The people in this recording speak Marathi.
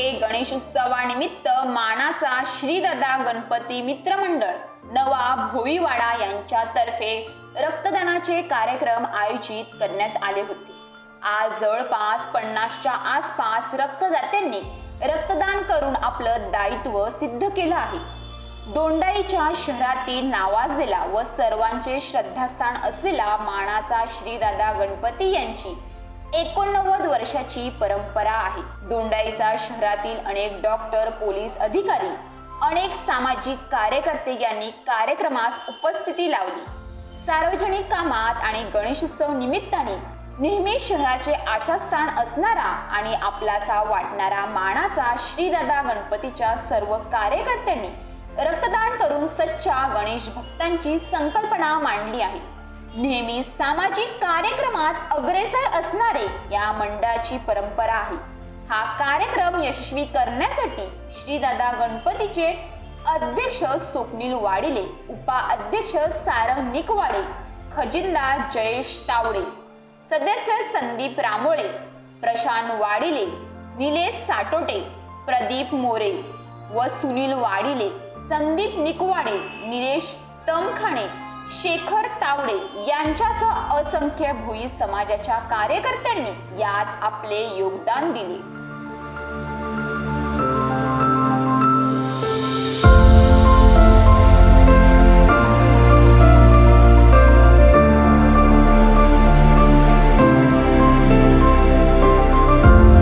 येथे गणेशोत्सवानिमित्त मानाचा श्रीदादा गणपती मित्र मंडळ नवा भोईवाडा यांच्यातर्फे रक्तदानाचे कार्यक्रम आयोजित करण्यात आले होते. आज जवळपास पन्नासच्या आसपास रक्तदात्यांनी रक्तदान करून आपलं दायित्व सिद्ध केलं आहे. दोंडाईच्या शहरातील नावाजलेला व सर्वांचे श्रद्धास्थान असलेला मानाचा श्रीदादा गणपती यांची एकोणनव्वद वर्षाची परंपरा आहे. दोंडाईचा शहरातील अनेक डॉक्टर पोलीस अधिकारी अनेक सामाजिक कार्यकर्ते यांनी कार्यक्रमास उपस्थिती लावली. सार्वजनिक कामात आणि गणेशोत्सव निमित्ताने नेहमी शहराचे आशास्थान असणारा आणि आपलासा वाटणारा मानाचा श्रीदादा गणपतीच्या सर्व कार्यकर्त्यांनी रक्तदान करून सच्चा गणेश भक्तांची संकल्पना मांडली आहे. नेहमी सामाजिक कार्यक्रमात अग्रेसर असणारे या मंडळाची परंपरा आहे. हा कार्यक्रम यशस्वी करण्यासाठी श्रीदादा गणपतीचे अध्यक्ष स्वप्नील वाडिले उपाध्यक्ष सारंग निकवाडे खजिनदार जयेश तावडे सदस्य संदीप रामोळे प्रशांत वाडिले निलेश साटोटे प्रदीप मोरे व सुनील वाडिले संदीप निकवाडे निलेश तमखाणे शेखर तावडे यांच्यासह असंख्य भोई समाजाच्या कार्यकर्त्यांनी यात आपले योगदान दिले.